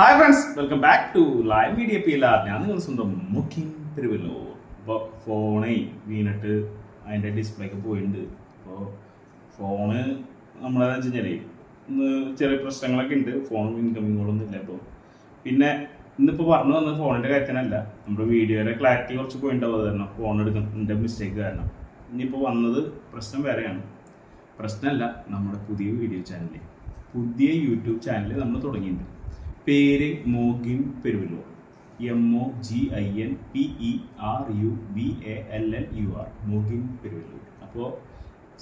Hi friends welcome back to live media P R ഞാൻ നിങ്ങൾ സ്വന്തം മുക്കിംഗ് തിരുവല്ലോ അപ്പോൾ ഫോണേ വീണിട്ട് അതിന്റെ ഡിസ്പ്ലേക്ക് പോയിട്ടുണ്ട് അപ്പോൾ ഫോണ് നമ്മളെന്ന് വെച്ച് കഴിഞ്ഞാൽ ഇന്ന് ചെറിയ പ്രശ്നങ്ങളൊക്കെ ഉണ്ട് ഫോണും ഇൻകമിങ്ങുകളൊന്നും ഇല്ല ഇപ്പോൾ പിന്നെ ഇന്നിപ്പോൾ പറഞ്ഞു വന്നത് ഫോണിന്റെ കാര്യത്തിനല്ല നമ്മുടെ വീഡിയോയുടെ ക്ലാരിറ്റി കുറച്ച് പോയിണ്ടാവും അത് കാരണം ഫോൺ എടുക്കുന്നതിന്റെ മിസ്റ്റേക്ക് കാരണം. ഇനിയിപ്പോൾ വന്നത് പ്രശ്നം വേറെയാണ്. പ്രശ്നമല്ല നമ്മുടെ പുതിയ വീഡിയോ ചാനൽ പുതിയ യൂട്യൂബ് ചാനൽ നമ്മൾ തുടങ്ങിയിട്ടുണ്ട്. പേര് Mogin Peruvallo. M O G I N P E R U B A L L U R Mogin Peruvallur അപ്പോൾ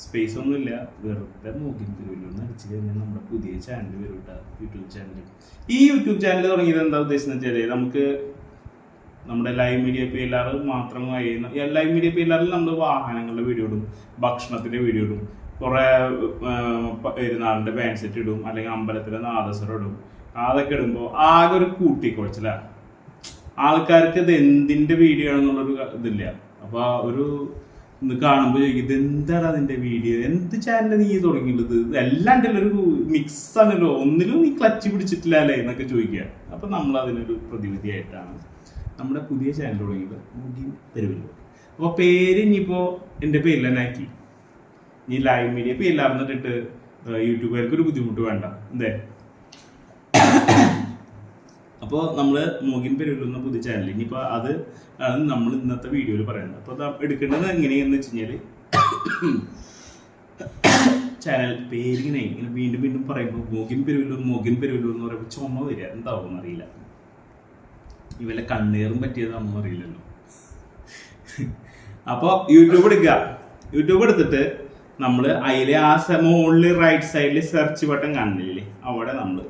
സ്പേസ് ഒന്നുമില്ല. വെറുതെ മോഗിൻ പെരുവല്ലൂർ എന്ന് അടിച്ചു കഴിഞ്ഞാൽ നമ്മുടെ പുതിയ ചാനൽ വരും കേട്ടോ യൂട്യൂബ് ചാനൽ ഈ യൂട്യൂബ് ചാനൽ തുടങ്ങിയത് എന്താ ഉദ്ദേശിച്ചത് വെച്ചാൽ നമുക്ക് നമ്മുടെ live media P L R മാത്രം ലൈവ് മീഡിയ പി എൽ ആറിൽ നമ്മൾ വാഹനങ്ങളുടെ വീഡിയോ ഇടും ഭക്ഷണത്തിന്റെ വീഡിയോ ഇടും കുറെ പെരുന്നാളിന്റെ ബാൻഡ് ഇടും അല്ലെങ്കിൽ അമ്പലത്തിലെ നാദസ്വരം ഇടും. അതൊക്കെ ഇടുമ്പോൾ ആകെ ഒരു കൂട്ടിക്കുഴച്ചില്ല ആൾക്കാർക്ക് ഇത് എന്തിന്റെ വീഡിയോ ആണെന്നുള്ളൊരു ഇതില്ല. അപ്പൊ ഒരു ഇന്ന് കാണുമ്പോൾ ചോദിക്കും ഇത് എന്താണ് അതിന്റെ വീഡിയോ എന്ത് ചാനൽ നീ തുടങ്ങിയുള്ളത് ഇത് എല്ലാം ഒരു മിക്സ് ആണല്ലോ. ഒന്നിലും നീ ക്ലച്ച് പിടിച്ചിട്ടില്ല അല്ലേ എന്നൊക്കെ ചോദിക്കുക. അപ്പൊ നമ്മൾ അതിനൊരു പ്രതിവിധിയായിട്ടാണ് നമ്മുടെ പുതിയ ചാനൽ തുടങ്ങിയത് മുടി തരുമല്ലോ അപ്പോൾ പേര് ഇനിയിപ്പോൾ എന്റെ പേരിൽ തന്നെ ആക്കി. ലൈവ് മീഡിയ പേരിലാർന്നിട്ടിട്ട് യൂട്യൂബുകാർക്ക് ഒരു ബുദ്ധിമുട്ട് വേണ്ട. എന്തേ? അപ്പോൾ നമ്മൾ മോഗിൻ പെരുവിൽ പുതിയ ചാനൽ ഇനിയിപ്പോൾ അത് ആണ് നമ്മൾ ഇന്നത്തെ വീഡിയോയിൽ പറയുന്നത് അപ്പോൾ അത് എടുക്കേണ്ടത് എങ്ങനെയെന്ന് വെച്ച് കഴിഞ്ഞാൽ ചാനൽ പേരിങ്ങനെ ഇങ്ങനെ വീണ്ടും വീണ്ടും പറയുമ്പോൾ മോഗിൻ പെരുവിലൂർ മോഗിൻ പെരുവിലൂർ എന്ന് പറയുമ്പോൾ ചുമ വരിക. എന്താവും അറിയില്ല. ഇവരെ കണ്ണീറും പറ്റിയതാണെന്ന് അറിയില്ലല്ലോ. അപ്പോൾ യൂട്യൂബ് എടുക്കുക. യൂട്യൂബ് എടുത്തിട്ട് നമ്മൾ അതിലെ ആ മുകളിൽ റൈറ്റ് സൈഡിൽ സെർച്ച് ബട്ടൺ കാണില്ലേ അവിടെ നമ്മൾ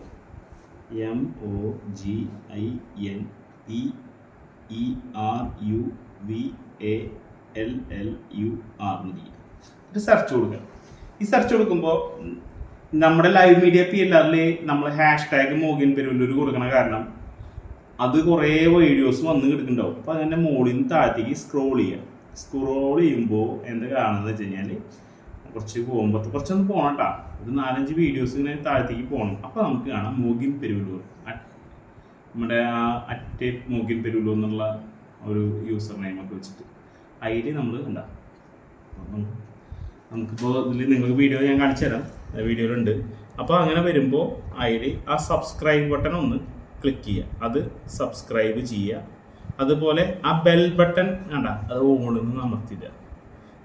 M O G I N E E R U V A L L U R ഇത് സെർച്ച് കൊടുക്കുക ഈ സെർച്ച് കൊടുക്കുമ്പോൾ നമ്മുടെ ലൈവ് മീഡിയ പി എൽ നമ്മൾ ഹാഷ് ടാഗ് മോഗിൻ പെരുവല്ലൂർ കൊടുക്കണ കാരണം അത് കുറേ വീഡിയോസ് വന്ന് കിടക്കുന്നുണ്ടാവും. അപ്പോൾ അതിന്റെ മുകളിൽ നിന്ന് താഴത്തേക്ക് സ്ക്രോൾ ചെയ്യുക സ്ക്രോൾ ചെയ്യുമ്പോൾ എന്താ കാണുന്നത് വെച്ച് കഴിഞ്ഞാൽ കുറച്ച് പോകുമ്പോൾ കുറച്ചൊന്ന് പോകണം ഒരു നാലഞ്ച് വീഡിയോസ് ഇങ്ങനെ താഴത്തേക്ക് പോകണം അപ്പോൾ നമുക്ക് കാണാം മോഗിൻ പെരുവല്ലൂർ. നമ്മുടെ ആ അറ്റ് മോഗിൻ പെരുവല്ലൂർ എന്നുള്ള ഒരു യൂസർ നെയിം ഒക്കെ വെച്ചിട്ട്. അതിൽ നമ്മൾ എന്താ നമുക്കിപ്പോൾ ഇതിൽ നിങ്ങൾക്ക് വീഡിയോ ഞാൻ കാണിച്ചു തരാം. വീഡിയോയിലുണ്ട് അപ്പോൾ അങ്ങനെ വരുമ്പോൾ അതിൽ ആ സബ്സ്ക്രൈബ് ബട്ടൺ ഒന്ന് ക്ലിക്ക് ചെയ്യുക. അത് സബ്സ്ക്രൈബ് ചെയ്യുക. അതുപോലെ ആ ബെൽ ബട്ടൺ കണ്ട അത് ഓണിൽ നിന്ന് അമർത്തിയിടുക.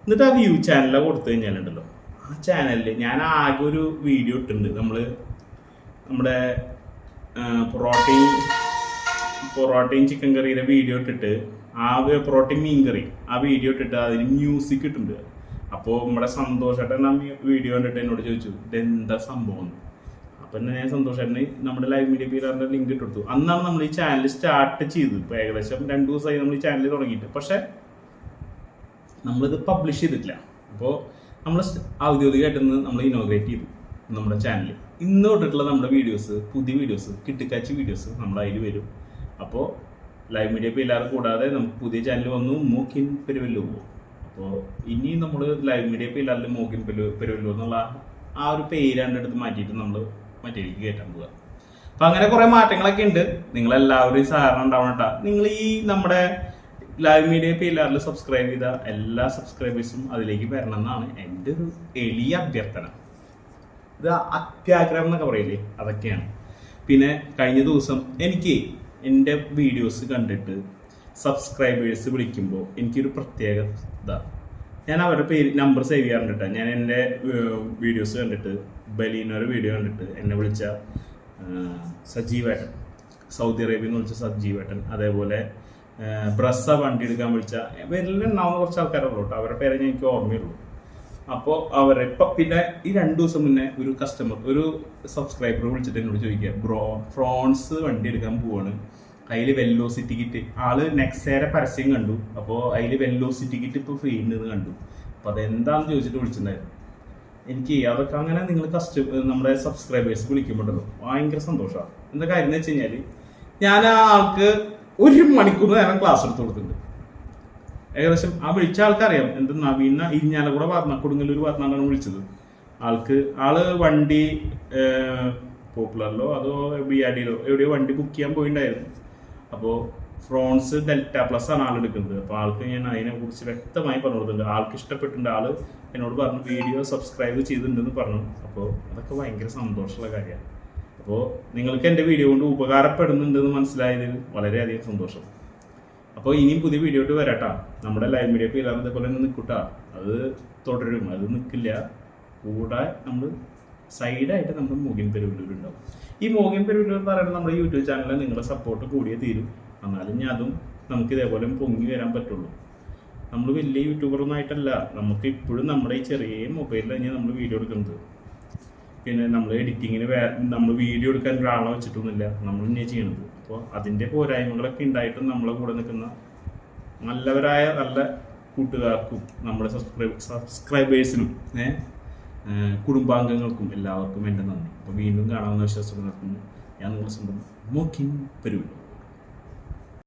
എന്നിട്ട് ആ വ്യൂ ചാനലിൽ കൊടുത്തു കഴിഞ്ഞാലുണ്ടല്ലോ. ആ ചാനലിൽ ഞാൻ ആകെ ഒരു വീഡിയോ ഇട്ടിട്ടുണ്ട്. നമ്മൾ നമ്മുടെ പൊറോട്ടയും പൊറോട്ടയും ചിക്കൻ കറിയുടെ വീഡിയോ ഇട്ടിട്ട് ആ പൊറോട്ടയും മീൻ കറി ആ വീഡിയോ ഇട്ടിട്ട് അതിന് മ്യൂസിക് ഇട്ടിട്ടുണ്ട്. അപ്പോൾ നമ്മുടെ സന്തോഷേട്ടൻ ആ വീഡിയോ കണ്ടിട്ട് എന്നോട് ചോദിച്ചു ഇതെന്താ സംഭവം? അപ്പം തന്നെ ഞാൻ സന്തോഷേട്ടന് നമ്മുടെ ലൈവ് മീഡിയ പീരാറിന്റെ ലിങ്ക് ഇട്ട് കൊടുത്തു. അന്നാണ് നമ്മൾ ഈ ചാനൽ സ്റ്റാർട്ട് ചെയ്തത്. ഇപ്പോൾ ഏകദേശം രണ്ട് ദിവസമായി നമ്മൾ ഈ ചാനൽ തുടങ്ങിയിട്ട്. പക്ഷെ നമ്മളിത് പബ്ലിഷ് ചെയ്തിട്ടില്ല. അപ്പോൾ നമ്മൾ ഔദ്യോഗികമായിട്ട് ഇന്ന് നമ്മൾ ഇനോഗ്രേറ്റ് ചെയ്തു നമ്മുടെ ചാനൽ ഇന്ന് തൊട്ടിട്ടുള്ള നമ്മുടെ വീഡിയോസ് പുതിയ വീഡിയോസ് കിട്ടിക്കാച്ചി വീഡിയോസ് നമ്മുടെ അതിൽ വരും. അപ്പോൾ ലൈവ് മീഡിയ ഇപ്പോൾ എല്ലാവരും കൂടാതെ നമുക്ക് പുതിയ ചാനൽ വന്നു മൂക്കിൻ പെരുവല്ലു പോകും അപ്പോൾ ഇനി നമ്മൾ ലൈവ് മീഡിയ ഇപ്പോൾ എല്ലാവരും മൂക്കിൻ പെരു പെരുവല്ലു എന്നുള്ള ആ ഒരു പേര് എടുത്ത് മാറ്റിയിട്ട് നമ്മൾ മറ്റേക്ക് കയറ്റാൻ പോകുക അപ്പോൾ അങ്ങനെ കുറേ മാറ്റങ്ങളൊക്കെ ഉണ്ട്. നിങ്ങളെല്ലാവരും സഹകരണം ഉണ്ടാവണം കേട്ടോ നിങ്ങൾ ഈ നമ്മുടെ ലൈവ് മീഡിയ പേരിൽ സബ്സ്ക്രൈബ് ചെയ്ത എല്ലാ സബ്സ്ക്രൈബേഴ്സും അതിലേക്ക് വരണം എന്നാണ് എന്റെ ഒരു എളിയ അഭ്യർത്ഥന. ഇത് അത്യാഗ്രഹം എന്നൊക്കെ പറയില്ലേ? അതൊക്കെയാണ്. പിന്നെ കഴിഞ്ഞ ദിവസം എനിക്ക് എന്റെ വീഡിയോസ് കണ്ടിട്ട് സബ്സ്ക്രൈബേഴ്സ് വിളിക്കുമ്പോൾ എനിക്കൊരു പ്രത്യേക ഇതാ. ഞാൻ അവരുടെ പേര് നമ്പർ സേവ് ചെയ്യാറുണ്ട് ഞാൻ എന്റെ വീഡിയോസ് കണ്ടിട്ട് ബലീനൊരു വീഡിയോ കണ്ടിട്ട് എന്നെ വിളിച്ച സജീവേട്ടൻ സൗദി അറേബ്യയിൽ നിന്ന് വിളിച്ച സജീവേട്ടൻ അതേപോലെ ബ്രസ്സ വണ്ടി എടുക്കാൻ വിളിച്ച ഉണ്ടാവുന്ന കുറച്ച് ആൾക്കാരുള്ളൂ കേട്ടോ. അവരുടെ പേരെ എനിക്ക് ഓർമ്മയുള്ളൂ അപ്പോൾ അവരെ ഇപ്പം പിന്നെ ഈ രണ്ട് ദിവസം മുന്നേ ഒരു കസ്റ്റമർ ഒരു സബ്സ്ക്രൈബർ വിളിച്ചിട്ട് എന്നോട് ചോദിക്കുക ബ്രോ ഫ്രോൺസ് വണ്ടി എടുക്കാൻ പോവാണ്. അതിൽ വെല്ലോസിറ്റി കിറ്റ് ആൾ നെക്സേരെ പരസ്യം കണ്ടു. അപ്പോൾ അതിൽ വെല്ലോസിറ്റി കിറ്റ് ഇപ്പോൾ ഫ്രീ ഉണ്ടെന്ന് കണ്ടു. അപ്പോൾ അതെന്താണെന്ന് ചോദിച്ചിട്ട് വിളിച്ചിട്ടുണ്ടായിരുന്നു. എനിക്ക് അതൊക്കെ അങ്ങനെ നിങ്ങൾ കസ്റ്റമർ നമ്മുടെ സബ്സ്ക്രൈബേഴ്സ് വിളിക്കുമ്പോഴല്ലോ ഭയങ്കര സന്തോഷമാണ് എന്താ കാര്യം എന്ന് വെച്ച് കഴിഞ്ഞാൽ ഞാൻ ആ ആൾക്ക് ഒരു മണിക്കൂർ നേരം ക്ലാസ് എടുത്തു കൊടുക്കുന്നുണ്ട് ഏകദേശം ആ വിളിച്ച ആൾക്കറിയാം. എന്ത് നവീന ഇരിഞ്ഞാലക്കുട പറഞ്ഞ കൊടുങ്ങല്ലൂർ പറഞ്ഞാണ് വിളിച്ചത്. ആൾക്ക് ആൾ വണ്ടി പോപ്പുലറിലോ അതോ ബി ആർ ഡിയിലോ എവിടെയോ വണ്ടി ബുക്ക് ചെയ്യാൻ പോയിണ്ടായിരുന്നു. അപ്പോൾ ഫ്രോൺസ് ഡെൽറ്റ പ്ലസ് ആണ് ആൾ എടുക്കുന്നത്. അപ്പോൾ ആൾക്ക് ഞാൻ അതിനെക്കുറിച്ച് വ്യക്തമായി പറഞ്ഞു കൊടുത്തിട്ടുണ്ട്. ആൾക്ക് ഇഷ്ടപ്പെട്ടിട്ടുണ്ട് ആൾ. എന്നോട് പറഞ്ഞു വീഡിയോ സബ്സ്ക്രൈബ് ചെയ്തിട്ടുണ്ടെന്ന് പറഞ്ഞു. അപ്പോൾ അതൊക്കെ ഭയങ്കര സന്തോഷമുള്ള കാര്യമാണ്. അപ്പോൾ നിങ്ങൾക്ക് എന്റെ വീഡിയോ കൊണ്ട് ഉപകാരപ്പെടുന്നുണ്ടെന്ന് മനസ്സിലായതിൽ വളരെയധികം സന്തോഷം. അപ്പോൾ ഇനിയും പുതിയ വീഡിയോ ആയിട്ട് വരാട്ടാ. നമ്മുടെ ലൈവ് മീഡിയ ഇല്ലാതെ പോലെ തന്നെ നിൽക്കൂട്ടാ. അത് തുടരും. അത് നിൽക്കില്ല. കൂടെ നമ്മൾ സൈഡായിട്ട് നമ്മൾ മോഗിൻ പെരുവിലൂർ ഉണ്ടാവും. ഈ മോഗിൻ പെരുവിലൂർ പറയുന്നത് നമ്മുടെ യൂട്യൂബ് ചാനലിൽ നിങ്ങളുടെ സപ്പോർട്ട് കൂടിയേ തീരും. എന്നാലും ഞാൻ അതും നമുക്ക് ഇതേപോലെ പൊങ്ങി വരാൻ പറ്റുള്ളൂ. നമ്മൾ വലിയ യൂട്യൂബറൊന്നും ആയിട്ടല്ല. നമുക്ക് ഇപ്പോഴും നമ്മുടെ ഈ ചെറിയ മൊബൈലിൽ തന്നെയാണ് നമ്മൾ വീഡിയോ എടുക്കുന്നത്. പിന്നെ നമ്മൾ എഡിറ്റിങ്ങിന് വേ നമ്മൾ വീഡിയോ എടുക്കാൻ ഒരാളെ വെച്ചിട്ടൊന്നുമില്ല. നമ്മൾ തന്നെയാണ് ചെയ്യണത്. അപ്പോൾ അതിന്റെ പോരായ്മകളൊക്കെ ഉണ്ടായിട്ടും നമ്മളെ കൂടെ നിൽക്കുന്ന നല്ലവരായ നല്ല കൂട്ടുകാർക്കും നമ്മുടെ സബ്സ്ക്രൈബ് സബ്സ്ക്രൈബേഴ്സിനും കുടുംബാംഗങ്ങൾക്കും എല്ലാവർക്കും എന്റെ നന്ദി. അപ്പോൾ വീണ്ടും കാണാമെന്ന് വിശ്വാസം നടത്തുന്നു ഞാൻ നിങ്ങളുടെ സ്വന്തം നോക്കി പെരുവിടും